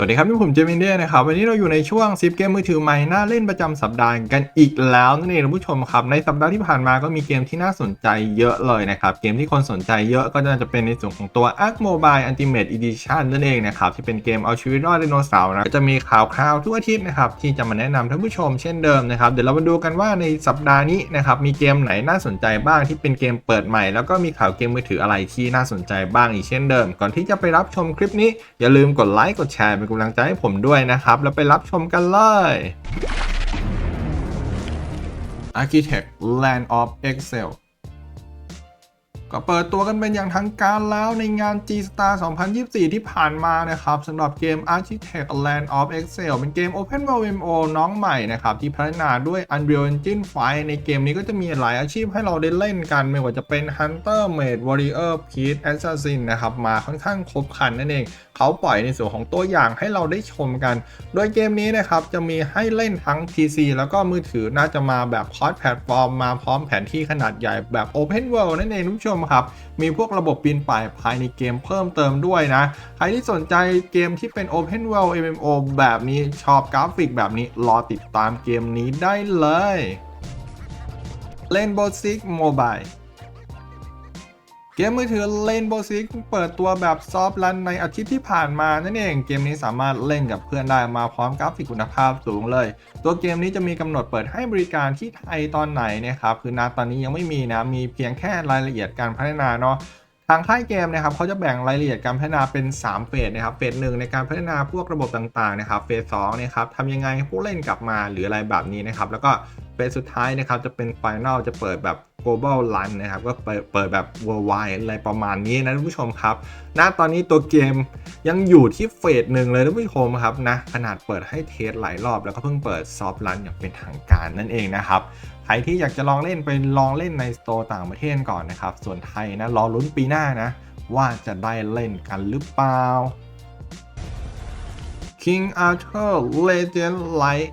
สวัสดีครับนี่ผมเจมินเดียนะครับวันนี้เราอยู่ในช่วงซิปเกมมือถือใหม่น่าเล่นประจำสัปดาห์กันอีกแล้วนั่นเองท่านผู้ชมครับในสัปดาห์ที่ผ่านมาก็มีเกมที่น่าสนใจเยอะเลยนะครับเกมที่คนสนใจเยอะก็น่าจะเป็นในส่วนของตัว Ark Mobile Ultimate Edition นั่นเองนะครับที่เป็นเกมเอาชีวิตรอดไดโนเสาร์นะจะมีข่าวคราวทุกอาทิตย์นะครับที่จะมาแนะนำท่านผู้ชมเช่นเดิมนะครับเดี๋ยวเรามาดูกันว่าในสัปดาห์นี้นะครับมีเกมไหนน่าสนใจบ้างที่เป็นเกมเปิดใหม่ แล้วก็มีข่าวเกมมือถืออะไรที่น่าสนใจบ้างอีกเช่นเดิม ก่อนที่จะไปรับชมคลิปนี้อย่าลืมกดไลค์กดแชร์กำลังใจให้ผมด้วยนะครับ แล้วไปรับชมกันเลย Architect Land of Excel ก็เปิดตัวกันเป็นอย่างทางการแล้วในงาน G Star 2024 ที่ผ่านมานะครับสำหรับเกม Architect Land of Excel เป็นเกม Open World MMO น้องใหม่นะครับ ที่พัฒนาด้วย Unreal Engine 5 ในเกมนี้ก็จะมีหลายอาชีพให้เราได้เล่นกัน ไม่ว่าจะเป็น Hunter Mage Warrior Priest Assassin นะครับ มาค่อนข้างครบครันนั่นเองเขาปล่อยในส่วนของตัวอย่างให้เราได้ชมกัน โดยเกมนี้นะครับ จะมีให้เล่นทั้ง PC แล้วก็มือถือน่าจะมาแบบคอร์สแพลตฟอร์มมาพร้อมแผนที่ขนาดใหญ่แบบ Open World นั่นเองทุกผู้ชมครับ มีพวกระบบปีนป่ายภายในเกมเพิ่มเติมด้วยนะ ใครที่สนใจเกมที่เป็น Open World MMO แบบนี้ชอบกราฟิกแบบนี้รอติดตามเกมนี้ได้เลย Rainbow Six Mobile เกมมือถือ Rainbow Six เปิดตัวแบบซอฟต์รันในอาทิตย์ที่ผ่านมานั่นเอง เกมนี้สามารถเล่นกับเพื่อนได้มาพร้อมกราฟิกคุณภาพสูงเลย ตัวเกมนี้จะมีกำหนดเปิดให้บริการที่ไทยตอนไหนนะครับ คือณตอนนี้ยังไม่มีนะ มีเพียงแค่รายละเอียดการพัฒนาเนาะทางค่ายเกมนะครับเขาจะแบ่งรายละเอียดการพัฒนาเป็น 3 เฟสนะครับ เฟสหนึ่งในการพัฒนาพวกระบบต่างๆนะครับ เฟสสองนะครับทำยังไงให้ผู้เล่นกลับมาหรืออะไรแบบนี้นะครับ แล้วก็ เฟสสุดท้ายนะครับจะเป็นไฟแนลจะเปิดแบบ global run นะครับ ก็เปิดเปิดแบบ worldwide อะไรประมาณนี้นะท่านผู้ชมครับ ณ ตอนนี้ตัวเกมยังอยู่ที่เฟสหนึ่งเลยท่านผู้ชมครับนะ ขนาดเปิดให้เทสหลายรอบแล้วก็เพิ่งเปิดซอฟต์รันอย่างเป็นทางการนั่นเองนะครับ ใครที่อยากจะลองเล่นไปลองเล่นในสโตร์ต่างประเทศก่อนนะครับ ส่วนไทยนะรอลุ้นปีหน้านะ ว่าจะได้เล่นกันหรือเปล่า King Arthur Legend Light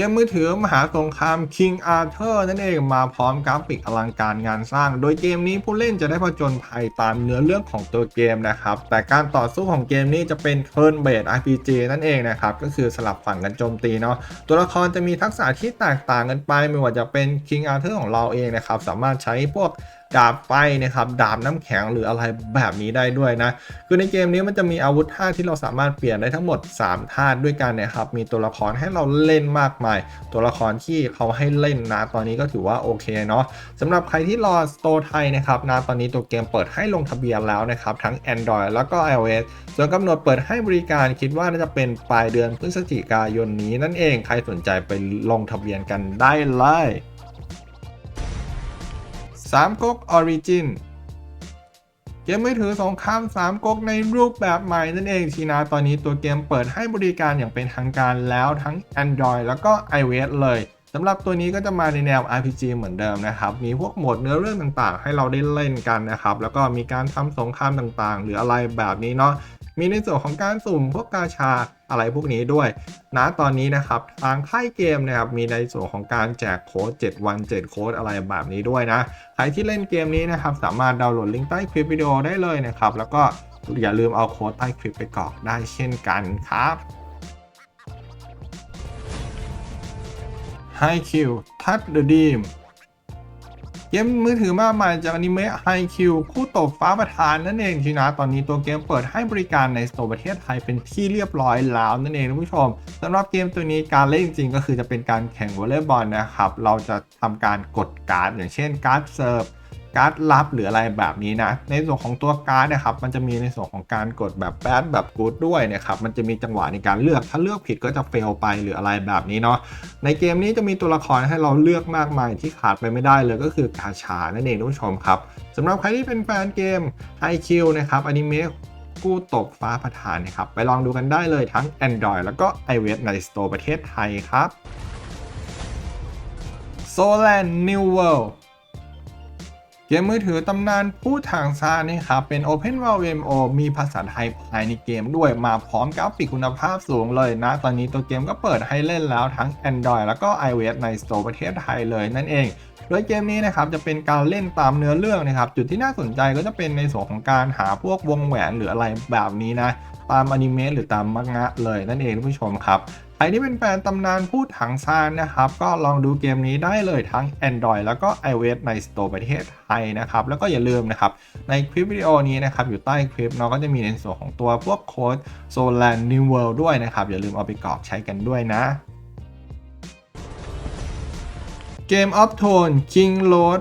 กมมือถือมหาสงคราม King Arthur นั่นเองมาพร้อมกราฟิกอลังการงานสร้าง โดยเกมนี้ผู้เล่นจะได้ผจญภัยตามเนื้อเรื่องของตัวเกมนะครับ แต่การต่อสู้ของเกมนี้จะเป็น Turn Based RPG นั่นเองนะครับ ก็คือสลับฝั่งกันโจมตีเนาะตัวละครจะมีทักษะที่แตกต่างกันไป ไม่ว่าจะเป็น King Arthur ของเราเองนะครับ สามารถใช้พวก ดาบไฟนะครับดาบน้ำแข็งหรืออะไรแบบนี้ได้ด้วยนะ คือในเกมนี้มันจะมีอาวุธท่าที่เราสามารถเปลี่ยนได้ทั้งหมด 3ท่าด้วยกันนะครับ มีตัวละครให้เราเล่นมากมาย ตัวละครที่เขาให้เล่นนะตอนนี้ก็ถือว่าโอเคเนาะสำหรับใครที่รอสโตร์ไทยนะครับนะตอนนี้ตัวเกมเปิดให้ลงทะเบียนแล้วนะครับ ทั้ง Android แล้วก็ iOS ส่วนกำหนดเปิดให้บริการคิดว่าน่าจะเป็นปลายเดือนพฤศจิกายนนี้นั่นเองใครสนใจไปลงทะเบียนกันได้เลย สามก๊กออริจินเกมมือถือสงครามสามก๊กในรูปแบบใหม่นั่นเองทีนาตอนนี้ตัวเกมเปิดให้บริการอย่างเป็นทางการแล้วทั้ง Android แล้วก็ iOS เลยสำหรับตัวนี้ก็จะมาในแนว RPG เหมือนเดิมนะครับ มีพวกโหมดเนื้อเรื่องต่างๆ ให้เราได้เล่นกันนะครับ แล้วก็มีการทำสงครามต่างๆ หรืออะไรแบบนี้เนาะ มีในส่วนของการสุ่มพวกกาชา อะไรพวกนี้ด้วยนะตอนนี้นะครับทางค่ายเกมนะครับมีในส่วนของการแจกโค้ด 7 วัน 7 โค้ดอะไรแบบนี้ด้วยนะ ใครที่เล่นเกมนี้นะครับสามารถดาวน์โหลดลิงก์ใต้คลิปวิดีโอได้เลยนะครับแล้วก็อย่าลืมเอาโค้ดใต้คลิปไปกรอกได้เช่นกันครับ High Q Touch the Dream เกมมือถือมากมายจากอนิเมะไฮคิวคู่ตบฟ้าประธานนั่นเองทีนะ ตอนนี้ตัวเกมเปิดให้บริการในสโตร์ประเทศไทยเป็นที่เรียบร้อยแล้วนั่นเองท่านผู้ชมสำหรับเกมตัวนี้การเล่นจริงๆก็คือจะเป็นการแข่งวอลเลย์บอลนะครับ เราจะทำการกดการ์ดอย่างเช่นการ์ดเซิร์ฟ การ์ดลับหรืออะไรแบบนี้นะ ในส่วนของตัวการ์ดนะครับมันจะมีในส่วนของการกดแบบแบดแบบกูดด้วยนะครับมันจะมีจังหวะในการเลือกถ้าเลือกผิดก็จะเฟลไปหรืออะไรแบบนี้เนาะในเกมนี้จะมีตัวละครให้เราเลือกมากมายที่ขาดไปไม่ได้เลยก็คือกาชานั่นเองท่านผู้ชมครับสำหรับใครที่เป็นแฟนเกม IQ นะครับอนิเมะกู้ตบฟ้าประธานนะครับ ไปลองดูกันได้เลยทั้ง Android แล้วก็ iOS ใน Store ประเทศไทยครับ Solan New World เกมมือถือตำนานผู้ทางซานี่ครับเป็น Open World MMO มีภาษาไทยภายในเกมด้วยมาพร้อมกราฟิกคุณภาพสูงเลยนะ ตอนนี้ตัวเกมก็เปิดให้เล่นแล้วทั้ง Android แล้วก็ iOS ใน Store ประเทศไทยเลยนั่นเองโดยเกมนี้นะครับจะเป็นการเล่นตามเนื้อเรื่องนะครับ จุดที่น่าสนใจก็จะเป็นในส่วนของการหาพวกวงแหวนหรืออะไรแบบนี้นะ ตามอนิเมะหรือตามมังงะเลยนั่นเองท่านผู้ชมครับ ใครที่เป็นแฟนตำนานพูดถังซานนะครับ ก็ลองดูเกมนี้ได้เลยทั้ง Android แล้วก็ iOS ใน Store ประเทศไทยนะครับ แล้วก็อย่าลืมนะครับ ในคลิปวิดีโอนี้นะครับ อยู่ใต้คลิปเนาะก็จะมีในส่วนของตัวพวกโค้ด Solan New World ด้วยนะครับ อย่าลืมเอาไปกรอกใช้กันด้วยนะ Game of Thrones King Road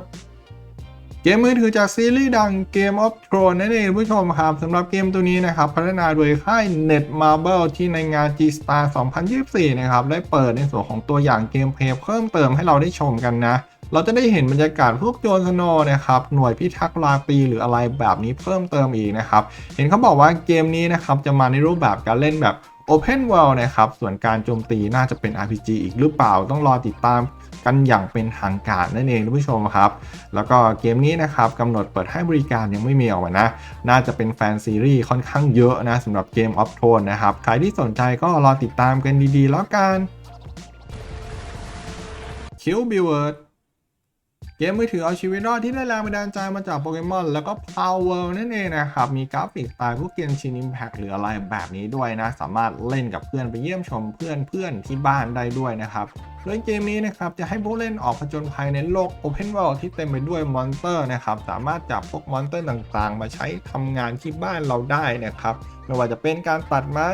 เกมมือถือจากซีรีส์ดัง Game of Thrones นั่นเองผู้ชมครับสำหรับเกมตัวนี้นะครับ พัฒนาโดยค่าย Netmarble ที่ในงาน G-Star 2024 นะครับ ได้เปิดในส่วนของตัวอย่างเกมเพลย์เพิ่มเติมให้เราได้ชมกันนะ เราจะได้เห็นบรรยากาศพวกโจรสโนนะครับ หน่วยพิทักษ์ราตรีหรืออะไรแบบนี้เพิ่มเติมอีกนะครับ เห็นเขาบอกว่าเกมนี้นะครับจะมาในรูปแบบการเล่นแบบ Open World นะครับ ส่วนการโจมตีน่าจะเป็น RPG อีกหรือเปล่าต้องรอติดตาม กันอย่างเป็นทางการนั่นเองท่านผู้ชมครับ แล้วก็เกมนี้นะครับกำหนดเปิดให้บริการยังไม่มีออกมานะ น่าจะเป็นแฟนซีรีส์ค่อนข้างเยอะนะสำหรับเกมออฟโทนนะครับ ใครที่สนใจก็รอติดตามกันดีๆ แล้วกันคิวบิเวิร์ด เกมมือถือเอาชีวิตรอดที่ได้แรงบันดาลใจมาจากโปเกมอนแล้วก็ Power นั่นเองนะครับ มีกราฟิกสไตล์พวกเกมชิน Impact หรืออะไรแบบนี้ด้วยนะ สามารถเล่นกับเพื่อนไปเยี่ยมชมเพื่อนเพื่อนที่บ้านได้ด้วยนะครับโดยเกมนี้นะครับจะให้ผู้เล่นออกผจญภัยในโลก Open World ที่เต็มไปด้วยมอนสเตอร์นะครับสามารถจับพวกมอนสเตอร์ต่างๆ มาใช้ทำงานที่บ้านเราได้นะครับไม่ว่าจะเป็นการตัดไม้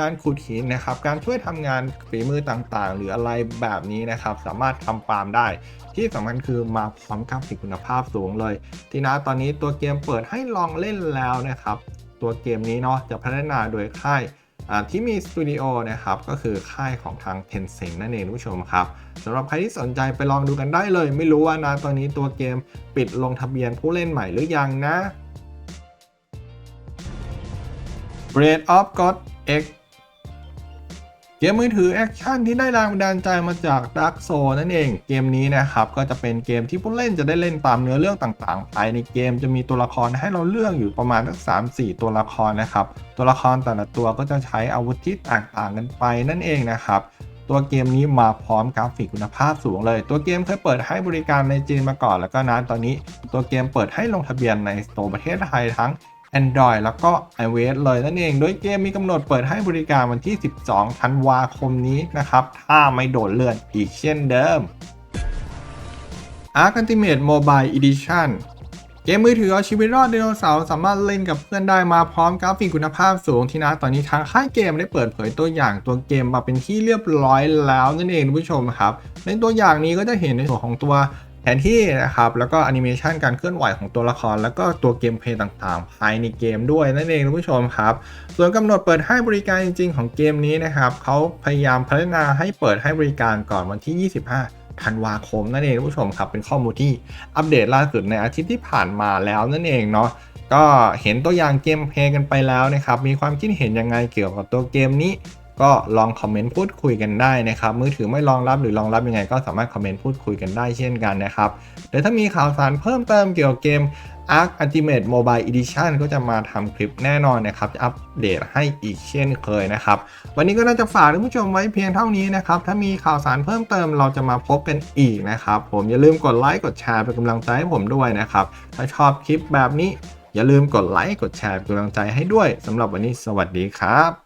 การขุดหินนะครับ การช่วยทำงานฝีมือต่างๆ หรืออะไรแบบนี้นะครับ สามารถทำฟาร์มได้ ที่สำคัญคือมาพร้อมกับสิคุณภาพสูงเลย ทีนะตอนนี้ตัวเกมเปิดให้ลองเล่นแล้วนะครับ ตัวเกมนี้เนาะจะพัฒนาโดยค่ายที่มีสตูดิโอนะครับก็คือค่ายของทาง Tencent นั่นเองคุณผู้ชมครับสำหรับใครที่สนใจไปลองดูกันได้เลย ไม่รู้ว่านะตอนนี้ตัวเกมปิดลงทะเบียนผู้เล่นใหม่หรือยังนะ Breath of God X เกมมือถือแอคชั่นที่ได้แรงบันดาลใจมาจาก Dark Soul นั่นเอง เกมนี้นะครับก็จะเป็นเกมที่ผู้เล่นจะได้เล่นตามเนื้อเรื่องต่างๆ ภายในเกมจะมีตัวละครให้เราเลือกอยู่ประมาณสัก3-4 ตัวละครนะครับ ตัวละครแต่ละตัวก็จะใช้อาวุธที่แตกต่างกันไปนั่นเองนะครับตัวเกมนี้มาพร้อมกราฟิกคุณภาพสูงเลย ตัวเกมเคยเปิดให้บริการในจีนมาก่อนแล้วก็นะตอนนี้ ตัวเกมเปิดให้ลงทะเบียนในสโตร์ประเทศไทยทั้ง Android แล้วก็ iOS เลยนั่นเอง โดยเกมมีกำหนดเปิดให้บริการวันที่ 12 ธันวาคมนี้นะครับ ถ้าไม่โดดเลื่อนอีกเช่นเดิม Arc Ultimate Mobile Edition เกมมือถือเอาชีวิตรอดไดโนเสาร์สามารถเล่นกับเพื่อนได้มาพร้อมกราฟิกคุณภาพสูงที่นะตอนนี้ทางค่ายเกมได้เปิดเผยตัวอย่างตัวเกมมาเป็นที่เรียบร้อยแล้วนั่นเองคุณผู้ชมครับ ในตัวอย่างนี้ก็จะเห็นในส่วนของตัว แผนที่นะครับ แล้วก็แอนิเมชันการเคลื่อนไหวของตัวละคร แล้วก็ตัวเกมเพลย์ต่างๆ ภายในเกมด้วยนั่นเองคุณผู้ชมครับ ส่วนกำหนดเปิดให้บริการจริง ๆ ของเกมนี้นะครับเขาพยายามพัฒนาให้เปิดให้บริการก่อนวันที่ 25ธันวาคมนั่นเองคุณผู้ชมครับเป็นข้อมูลที่อัปเดตล่าสุดในอาทิตย์ที่ผ่านมาแล้วนั่นเองเนาะก็เห็นตัวอย่างเกมเพลย์กันไปแล้วนะครับ มีความคิดเห็นยังไงเกี่ยวกับตัวเกมนี้ ก็ลองคอมเมนต์พูดคุยกันได้นะครับ มือถือไม่รองรับหรือรองรับยังไง ก็สามารถคอมเมนต์พูดคุยกันได้เช่นกันนะครับเดี๋ยวถ้ามีข่าวสารเพิ่มเติมเกี่ยวกับเกม Arc Ultimate Mobile Edition ก็จะมาทำคลิปแน่นอนนะครับ จะอัปเดตให้อีกเช่นเคยนะครับ วันนี้ก็น่าจะฝากท่านผู้ชมไว้เพียงเท่านี้นะครับ ถ้ามีข่าวสารเพิ่มเติมเราจะมาพบกันอีกนะครับ ผมอย่าลืมกดไลค์กดแชร์เป็นกำลังใจให้ผมด้วยนะครับ ถ้าชอบคลิปแบบนี้ อย่าลืมกดไลค์กดแชร์เป็นกำลังใจให้ด้วยสำหรับวันนี้สวัสดีครับ